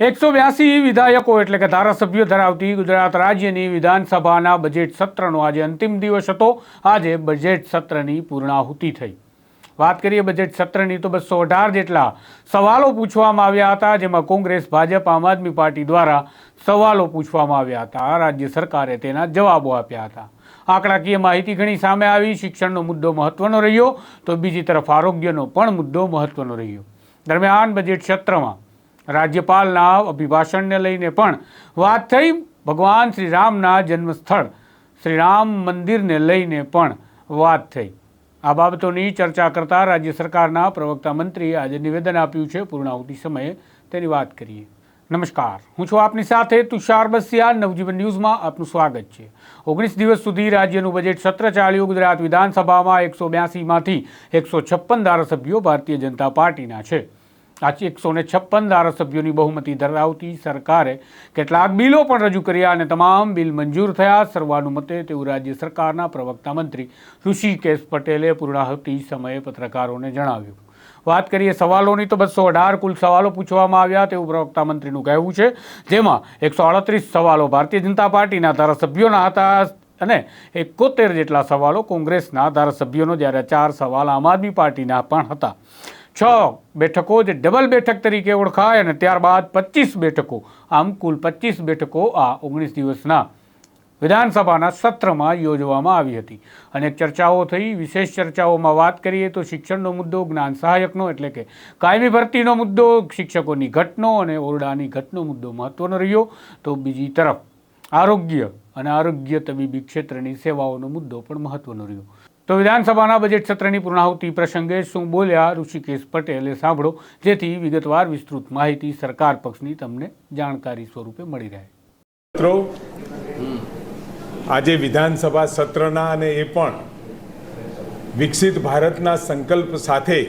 એકસો બ્યાસી વિધાયકો એટલે કે ધારાસભ્યો ધરાવતી ગુજરાત રાજ્યની વિધાનસભાના બજેટ સત્રનો આજે અંતિમ દિવસ હતો. આજે બજેટ સત્રની પૂર્ણાહુતિ થઈ. વાત કરીએ બજેટ સત્રની તો બસો અઢાર જેટલા સવાલો પૂછવામાં આવ્યા હતા, જેમાં કોંગ્રેસ, ભાજપ, આમ આદમી પાર્ટી દ્વારા સવાલો પૂછવામાં આવ્યા હતા. રાજ્ય સરકારે તેના જવાબો આપ્યા હતા. આંકડાકીય માહિતી ઘણી સામે આવી. શિક્ષણનો મુદ્દો મહત્વનો રહ્યો, તો બીજી તરફ આરોગ્યનો પણ મુદ્દો મહત્વનો રહ્યો. દરમિયાન બજેટ સત્રમાં રાજ્યપાલના અભિભાષણને લઈને પણ વાત થઈ ભગવાન શ્રી રામના જન્મસ્થળ. શ્રી રામ મંદિરને લઈને પણ વાત થઈ. આ બાબતોની ચર્ચા કરતા રાજ્ય સરકારના પ્રવક્તા મંત્રીએ આજે નિવેદન આપ્યું છે. પૂર્ણાહુતિ સમયે તેની વાત કરીએ. નમસ્કાર. હું છું આપની સાથે તુષાર બસિયા. નવજીવન ન્યૂઝમાં આપનું સ્વાગત છે. ઓગણીસ દિવસ સુધી રાજ્યનું બજેટ સત્ર ચાલ્યું. ગુજરાત વિધાનસભામાં એકસો બ્યાસીમાંથી એકસો છપ્પન ધારાસભ્યો ભારતીય જનતા પાર્ટીના છે. આ એકસો ને છપ્પન ધારાસભ્યોની બહુમતી ધરાવતી સરકારે કેટલાક બિલો પણ રજૂ કર્યા અને તમામ બિલ મંજૂર થયા. સર્વાનુમતે તેવું રાજ્ય સરકારના પ્રવક્તા મંત્રી ઋષિકેશ પટેલે પૂર્ણાહુતિ સમયે પત્રકારોને જણાવ્યું. વાત કરીએ સવાલોની તો બસો અઢાર કુલ સવાલો પૂછવામાં આવ્યા. તેવું પ્રવક્તા મંત્રીનું કહેવું છે, જેમાં એકસો અડત્રીસ સવાલો ભારતીય જનતા પાર્ટીના ધારાસભ્યોના હતા અને એકોતેર જેટલા સવાલો કોંગ્રેસના ધારાસભ્યોનો, જ્યારે ચાર સવાલ આમ આદમી પાર્ટીના પણ હતા. છ બેઠકો જે ડબલ બેઠક તરીકે ઓળખાય અને ત્યારબાદ પચીસ બેઠકો, આમ કુલ પચીસ બેઠકો આ ઓગણીસ દિવસના વિધાનસભાના સત્રમાં યોજવામાં આવી હતી. અનેક ચર્ચાઓ થઈ, વિશેષ ચર્ચાઓમાં વાત કરીએ તો શિક્ષણનો મુદ્દો, જ્ઞાન સહાયકનો, એટલે કે કાયમી ભરતીનો મુદ્દો, શિક્ષકોની ઘટનો અને ઓરડાની ઘટનો મુદ્દો મહત્ત્વનો રહ્યો. તો બીજી તરફ, આરોગ્ય અને આરોગ્ય તબીબી ક્ષેત્રની સેવાઓનો મુદ્દો પણ મહત્વનો રહ્યો. તો વિધાનસભાના બજેટ સત્રની પૂર્ણાહુતિ પ્રસંગે શું બોલ્યા ઋષિકેશ પટેલે સાંભળો, જેથી વિગતવાર વિસ્તૃત માહિતી સરકાર પક્ષની તમને જાણકારી સ્વરૂપે મળી રહે. મિત્રો, આજે વિધાનસભા સત્રના અને એ પણ વિકસિત ભારતના સંકલ્પ સાથે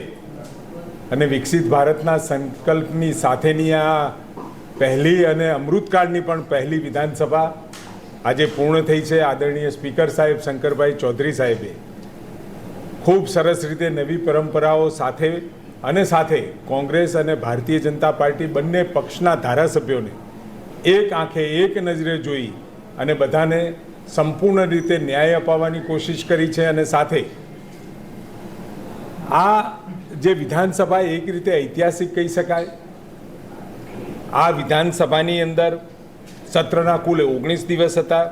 અને વિકસિત ભારતના સંકલ્પની સાથેની આ પહેલી અને અમૃતકાળની પણ પહેલી વિધાનસભા આજે પૂર્ણ થઈ છે આદરણીય સ્પીકર સાહેબ શંકરભાઈ ચૌધરી સાહેબે. ખૂબ સરસ રીતે નવી પરંપરાઓ સાથે અને સાથે કોંગ્રેસ અને ભારતીય જનતા પાર્ટી બંને પક્ષના ધારાસભ્યોને એક આંખે એક નજરે જોઈ અને બધાને સંપૂર્ણ રીતે ન્યાય અપાવવાની કોશિશ કરી છે અને સાથે આ જે વિધાનસભા એક રીતે ઐતિહાસિક કહી શકાય. આ વિધાનસભાની અંદર સત્રના કુલ ઓગણીસ દિવસ હતા.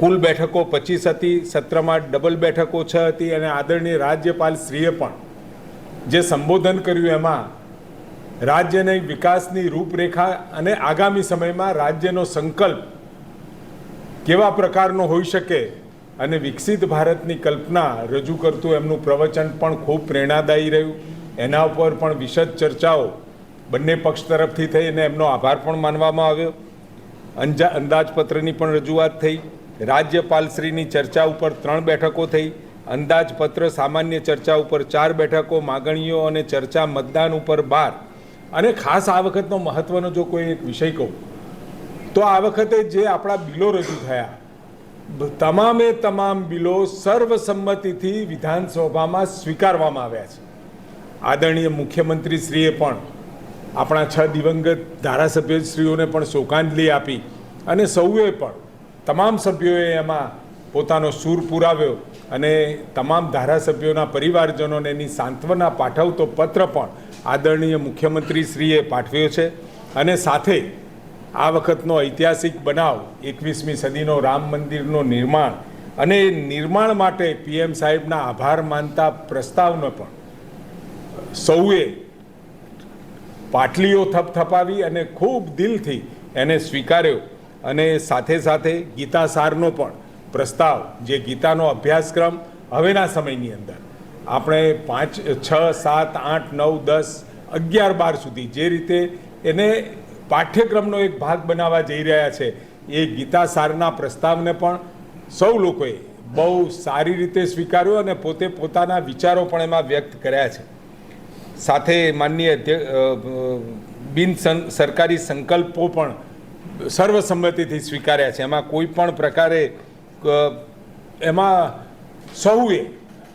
કુલ બેઠકો પચીસ હતી, સત્રમાં ડબલ બેઠકો છ હતી અને આદરણીય રાજ્યપાલ શ્રીએ પણ જે સંબોધન કર્યું એમાં, રાજ્યને વિકાસની રૂપરેખા અને આગામી સમયમાં રાજ્યનો સંકલ્પ કેવા પ્રકારનો હોઈ શકે અને વિકસિત ભારતની કલ્પના રજૂ કરતું એમનું પ્રવચન પણ ખૂબ પ્રેરણાદાયી રહ્યું. એના ઉપર પણ વિશદ ચર્ચાઓ બંને પક્ષ તરફથી થઈ અને એમનો આભાર પણ માનવામાં આવ્યો. અંજા, અંદાજપત્રની પણ રજૂઆત થઈ. રાજ્યપાલશ્રીની ચર્ચા ઉપર ત્રણ બેઠકો થઈ. અંદાજપત્ર, સામાન્ય ચર્ચા ઉપર ચાર બેઠકો, માગણીઓ અને ચર્ચા મતદાન ઉપર બાર. અને ખાસ આ વખતનો મહત્વનો જો કોઈ એક વિષય કહું, તો આ વખતે જે આપણા બિલો રજૂ થયા તમામે તમામ બિલો સર્વસંમતિથી વિધાનસભામાં સ્વીકારવામાં આવ્યા છે. આદરણીય મુખ્યમંત્રીશ્રીએ પણ આપણા છ દિવંગત ધારાસભ્યશ્રીઓને પણ શોકાંજલિ આપી અને સૌએ પણ, તમામ સભ્યોએ એમાં પોતાનો સૂર પુરાવ્યો અને તમામ ધારાસભ્યોના પરિવારજનોને એની સાંત્વના પાઠવતો પત્ર પણ આદરણીય મુખ્યમંત્રીશ્રીએ પાઠવ્યો છે. અને સાથે આ વખતનો ઐતિહાસિક બનાવ એકવીસમી સદીનો રામ મંદિરનો નિર્માણ અને એ નિર્માણ માટે પીએમ સાહેબના આભાર માનતા પ્રસ્તાવનો પણ સૌએ પાટલીઓ થપથપાવી અને ખૂબ દિલથી એને સ્વીકાર્યો. અને સાથે સાથે ગીતા સારનો પણ પ્રસ્તાવ, જે ગીતાનો અભ્યાસક્રમ હવેના સમયની અંદર. આપણે પાંચ, છ, સાત, આઠ, નવ, દસ, અગિયાર, બાર સુધી જે રીતે એને પાઠ્યક્રમનો એક ભાગ બનાવવા જઈ રહ્યા છે, એ ગીતા સારના પ્રસ્તાવને પણ સૌ લોકોએ બહુ સારી રીતે સ્વીકાર્યો અને પોતે પોતાના વિચારો પણ એમાં વ્યક્ત કર્યા છે. સાથે માનનીય બિન સરકારી સંકલ્પો પણ સર્વસંમતિથી સ્વીકાર્યા છે. એમાં કોઈ પણ પ્રકારે એમાં સૌએ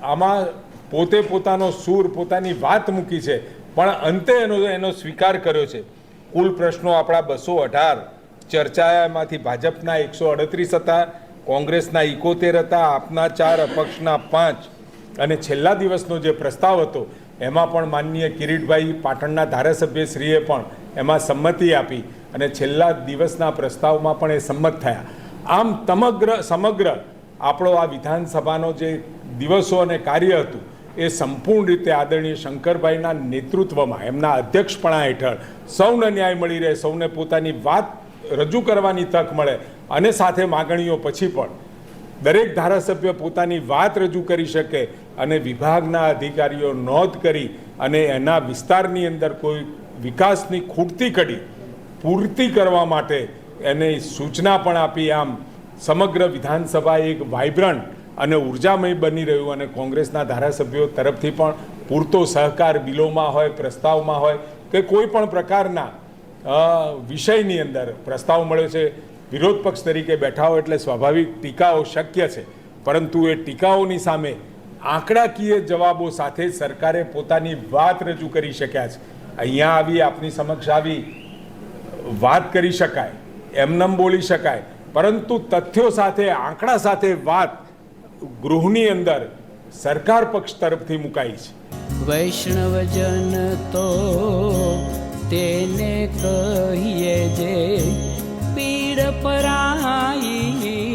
આમાં પોતે પોતાનો સૂર, પોતાની વાત મૂકી છે. પણ અંતે એનો એનો સ્વીકાર કર્યો છે. કુલ પ્રશ્નો આપણા બસો અઢાર. ચર્ચામાંથી ભાજપના એકસો અડત્રીસ હતા, કોંગ્રેસના ઇકોતેર હતા, આપના ચાર, અપક્ષના પાંચ. અને છેલ્લા દિવસનો જે પ્રસ્તાવ હતો એમાં પણ માનનીય કિરીટભાઈ પાટણના ધારાસભ્યશ્રીએ પણ એમાં સંમતિ આપી અને છેલ્લા દિવસના પ્રસ્તાવમાં પણ એ સંમત થયા. આમ સમગ્ર સમગ્ર આપણો આ વિધાનસભાનો જે દિવસો અને કાર્ય હતું, એ સંપૂર્ણ રીતે આદરણીય શંકરભાઈના નેતૃત્વમાં, એમના અધ્યક્ષપણા હેઠળ સૌને ન્યાય મળી રહે, સૌને પોતાની વાત રજૂ કરવાની તક મળે અને સાથે માગણીઓ પછી પણ દરેક ધારાસભ્ય પોતાની વાત રજૂ કરી શકે અને વિભાગના અધિકારીઓ નોંધ કરી અને એના વિસ્તારની અંદર કોઈ વિકાસની ખૂટતી કડી પૂર્તિ કરવા માટે એને સૂચના પણ આપી. આમ સમગ્ર વિધાનસભા એક વાઇબ્રન્ટ અને ઉર્જામય બની રહ્યું અને કોંગ્રેસના ધારાસભ્યો તરફથી પણ પૂરતો સહકાર બિલોમાં હોય, પ્રસ્તાવમાં હોય કે કોઈ પણ પ્રકારના વિષયની અંદર પ્રસ્તાવ મળ્યો છે. વિરોધ પક્ષ તરીકે બેઠા હોય એટલે સ્વાભાવિક ટીકાઓ શક્ય છે. પરંતુ એ ટીકાઓની સામે આંકડાકીય જવાબો સાથે સરકારે પોતાની વાત રજૂ કરી શક્યા છે. અહીંયા આવી આપની સમક્ષ આવી વાત કરી શકાય, એમનેમ બોલી શકાય, પરંતુ તથ્યો સાથે, આંકડા સાથે વાત ગૃહની અંદર સરકાર પક્ષ તરફથી મુકાઈ છે. વૈષ્ણવજન તો તેને કહીએ જે પીડ પરાઈ